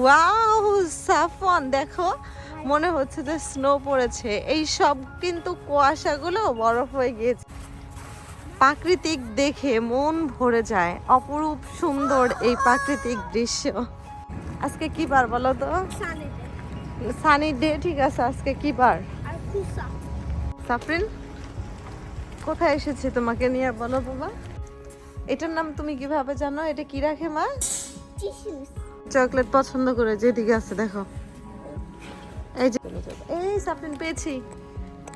Wow সাফন দেখো মনে হচ্ছে যে স্নো পড়েছে। এই সব কিন্তু কুয়াশাগুলো বরফ হয়ে গিয়েছে। প্রাকৃতিক দেখে মন ভরে যায়। অপরূপ সুন্দর এই প্রাকৃতিক দৃশ্য। আজকে কি বার বলো তো? সানি ডে ঠিক আছে আজকে কি বার? সাফরিন কোথায় এসেছে তোমাকে নিয়ে বলো বাবা এটার নাম তুমি কীভাবে জানো? এটা কি রাখে মা? চকলেট পছন্দ করে যেদিকে আছে দেখো। এই যে এই সাফরিন পেয়েছি।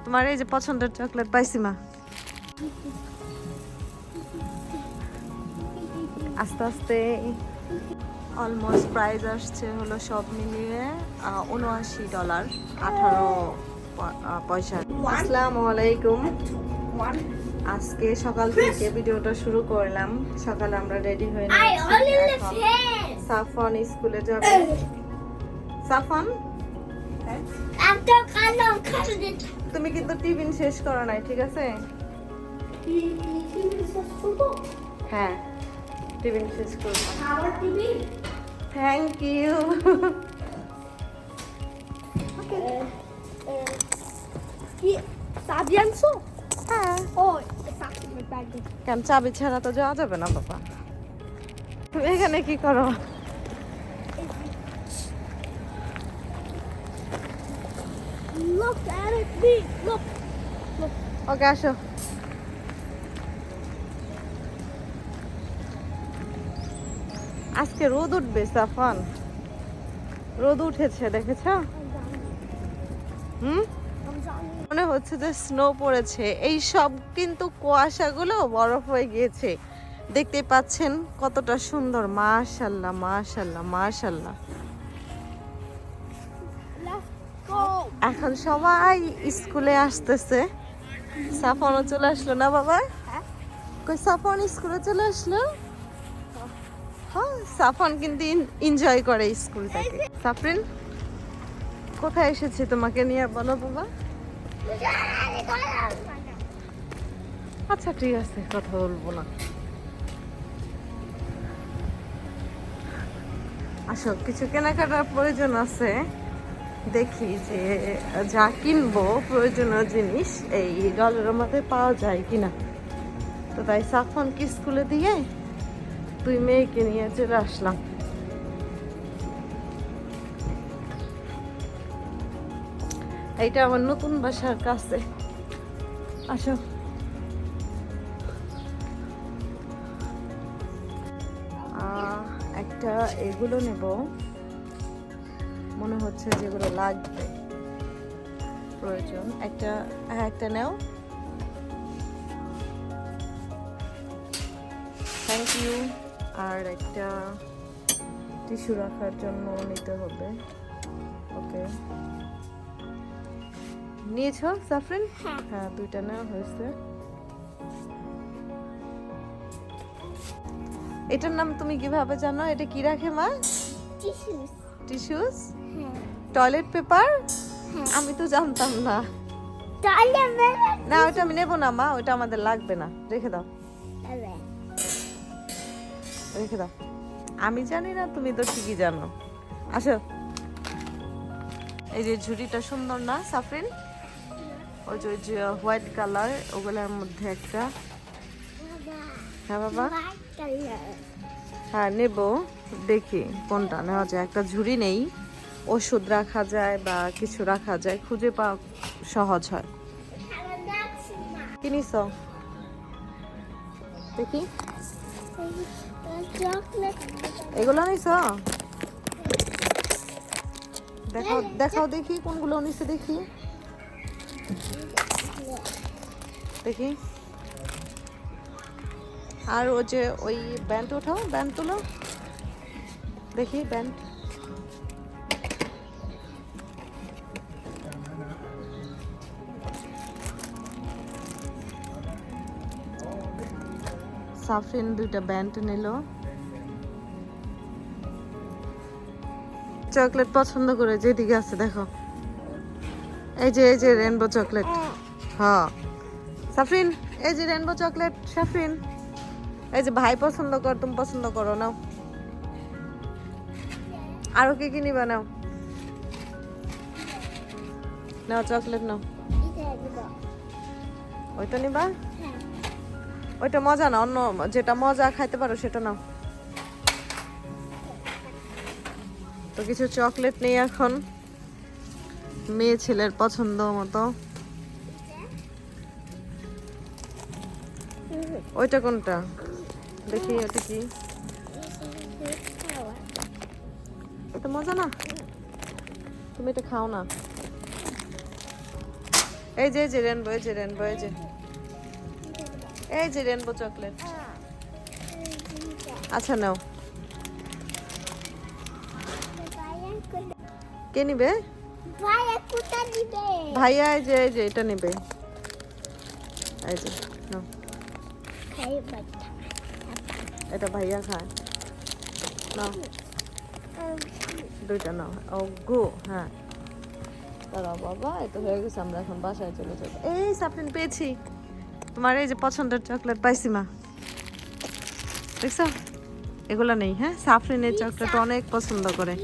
তোমার এই যে পছন্দের চকলেট পাইছি মা। আস্তে আস্তে অলমোস্ট প্রাইস আসছে হলো সব মিলিয়ে উনআশি ডলার আঠারো পয়সা। আসসালামু আলাইকুম। আজকে সকাল থেকে ভিডিওটা শুরু করলাম। সকালে আমরা রেডি হয়ে সাফন স্কুলে যাবে। সাফন it. তুমি কিন্তু টিফিন শেষ করো নাই ঠিক আছে? হ্যাঁ টিফিন শেষ করব. Thank you so? হ্যাঁ. কেন চাবি ছাড়া তো যাওয়া যাবে না বাবা তুমি এখানে কি করো. ওকে আসো আজকে রোদ উঠবে সাফান রোদ উঠেছে দেখেছ হুম. মনে হচ্ছে যে স্নো পড়েছে। এই সব কিন্তু কুয়াশাগুলো বরফ হয়ে গিয়েছে। দেখতে পাচ্ছেন কতটা সুন্দর। মাশাল্লাহ মাশাল্লাহ মাশাল্লাহ. এখন সবাই স্কুলে আসতেছে। সাফনও চলে আসলো না বাবা। কই সাফন স্কুলে চলে আসলো? হ্যাঁ সাফন কিন্তু এনজয় করে স্কুলটাকে সাফরিন, কোথায় এসেছে তোমাকে নিয়ে বলো বাবা? আচ্ছা ঠিক আছে, কথা বলব না। আসো, কিছু কেনাকাটার প্রয়োজন আছে। দেখি যে যা কিনবো, প্রয়োজনীয় জিনিস, এই গলের মধ্যে পাওয়া যায় কিনা। তো তাই সাফনকে স্কুলে দিয়ে তুই মেয়েকে নিয়ে চলে আসলাম। এইটা আমার নতুন বাসার কাছে। আসো। একটা এগুলো নেব। মনে হচ্ছে যেগুলো লাগবে। প্রয়োজন। একটা হ্যাঁ একটা নেও। থ্যাংক ইউ আর একটা টিস্যু রাখার জন্য নিতে হবে। ওকে নিয়েছো সাফরিন? হ্যাঁ। হ্যাঁ দুইটা নেওয়া হয়েছে। এটার নাম তুমি কীভাবে জানো? এটা কি রাখে মা? টিস্যুস। Toilet paper. আমি তো জানতাম না। না ওটা আমি নেব না মা ওটা আমাদের লাগবে না। রেখে দাও। রেখে দাও। আমি জানি না তুমি তো ঠিকই জানো। আসো। এই যে ঝুড়িটা সুন্দর না সাফরিন? ওই যে- ওই যে হোয়াইট কালার ওগুলোর মধ্যে একটা। হ্যাঁ বাবা? হ্যাঁ নেব। দেখি কোনটা নেওয়া যায়। একটা ঝুড়ি নেই। ওষুধ রাখা যায় বা কিছু রাখা যায়, খুঁজে পাওয়া সহজ হয়। কি নিছ? দেখি। এগুলো নিছ? দেখাও দেখাও দেখি কোনগুলো নিছে দেখি। দেখি। আর ও যে ওই ব্যান্ড ওঠাও ব্যান্ড তোলো? দেখি ব্যান্ড। সাফরিন দুইটা ব্যান্ড নিল। চকলেট পছন্দ করে যেদিকে আছে দেখো। এই যে এই যে রেনবো চকলেট। হ্যাঁ। সাফরিন এই যে রেনবো চকলেট সাফরিন এই যে ভাই পছন্দ কর, তুমি পছন্দ করো, নাও। আরও কি কি নিবা, নাও? নাও চকলেট নাও। ওইটা নিবা? ওইটা মজা না, অন্য যেটা মজা খাইতে পারো সেটা নাও। তো কিছু চকলেট নেই এখন। মেয়ে ছেলের পছন্দ মতো। ওইটা কোনটা? দেখি ওটা কি? এটা মজা না? তুমি এটা খাও না। এই যে যে রেনবো এই যে রেনবো এই যে। এই যে রেনবো চকলেট আচ্ছা নাও। কে নিবে? ভাইয়া, এই যে এই যে, এটা নেবে। এই যে, নাও। এটা ভাইয়া খায়। নাও। দুইটা নাও। ও গো হ্যাঁ। দাঁড়াও বাবা এটা হয়ে গেছে আমরা এখন বাসায় চলে যাব। এই সাপলিন পেয়েছি। তোমার এই যে পছন্দের চকলেট পাইছি মা। দেখছ? এগুলো নেই হ্যাঁ? সাফরিনের চকলেট অনেক পছন্দ করে।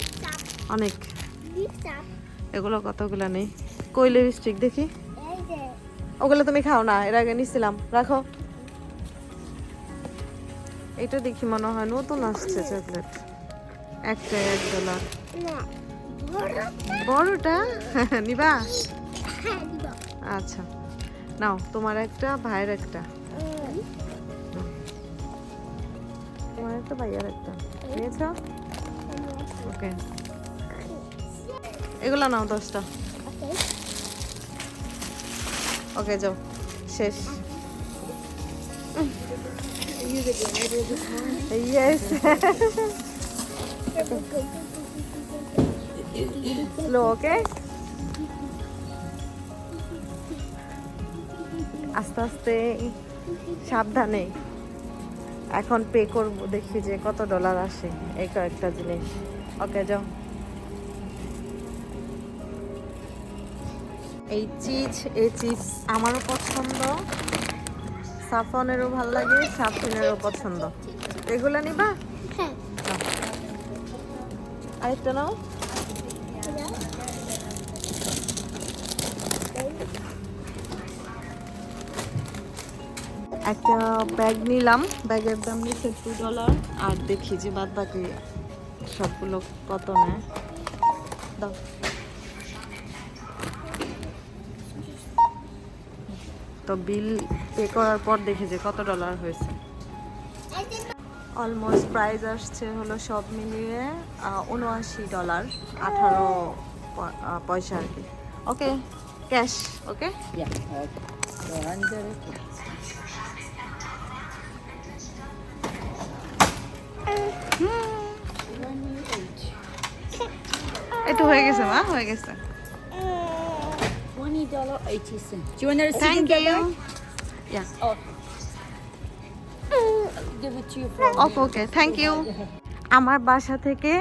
অনেক। এগুলো কতগুলো নেই? কই স্টিক দেখি। ওগুলো তুমি খাও না এর আগে নিছিলাম। রাখো। এটা দেখি মনে হয় নতুন আসছে চকলেট একটা এক ডলার বড়টা? নিবা? হ্যাঁ আচ্ছা। নাও তোমার একটা ভাইয়ের একটা। তোমার একটা ভাইয়ের একটা। নিয়েছ ওকে। এগুলো নাও দশটা। ওকে ওকে যাও। শেষ। ইয়েস স্লো ওকে আস্তে আস্তে, সাবধানে। এখন পে করব, দেখি যে কত ডলার আসে এই কয়েকটা জিনিস। ওকে যাও। এই চিজ এই চিজ আমারও পছন্দ। সাফনেরও ভালো লাগে সাফিনেরও পছন্দ। এগুলা নিবা? হ্যাঁ। আরেকটা নাও। একটা ব্যাগ নিলাম। ব্যাগের দাম নিচ্ছে টু ডলার। আর দেখি যে বাদ বাকি সবগুলো কত নেয়। দাও। তো বিল পে করার পর দেখি যে কত ডলার হয়েছে। অলমোস্ট প্রাইস আসছে হলো সব মিলিয়ে উনআশি ডলার আঠারো পয়সা আর কি। Okay cash okay. একটু হয়ে গেছে মা হয়ে গেছে Twenty dollar eighty cent. Do you want to and get you back? Yeah Oh. Give it to you for okay okay thank you আমার বাসা থেকে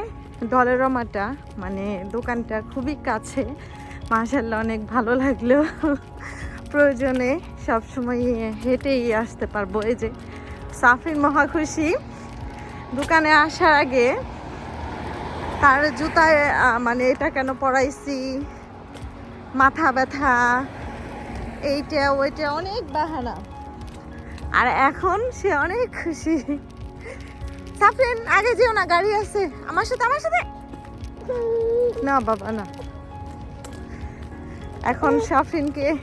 ডলেরমাটা মানে দোকানটা খুবই কাছে। মাশাল্লাহ অনেক ভালো লাগল। প্রয়োজনে সবসময় হেঁটেই আসতে পারব। এই যে সাফিন মহা খুশি। দোকানে আসার আগে তার জুতায় মানে এটা কেন পরাইছি? মাথা ব্যথা এইটা ওইটা অনেক বাহানা। আর এখন সে অনেক খুশি। সাফরিন আগে যেও না গাড়ি আছে। আমার সাথে আমার সাথে। না বাবা না। এখন সাফরিনকে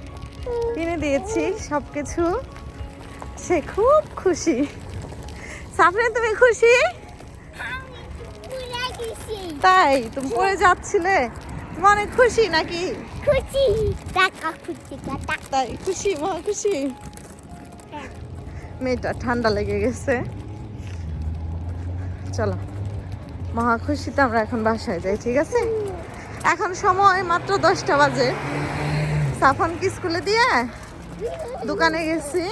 কিনে দিয়েছি সব কিছু সে খুব খুশি। সাফরিন তুমি খুশি? তাই তুমি পড়ে যাচ্ছিলে? তুমি অনেক খুশি নাকি? খুশি। টাকা খুশি টাকা। তাই খুশি মহা খুশি। মেয়েটা ঠান্ডা লেগে গেছে। চলো। মহা খুশিতে আমরা এখন বাসায় যাই ঠিক আছে? এখন সময় মাত্র দশটা বাজে। সাফনকে স্কুলে দিয়ে? দোকানে গেছি।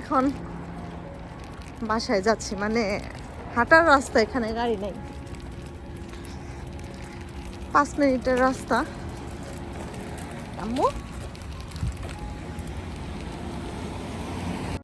এখন বাসায় যাচ্ছি। মানে হাঁটার রাস্তা এখানে গাড়ি নেই। পাঁচ মিনিটের রাস্তা। আম্মু?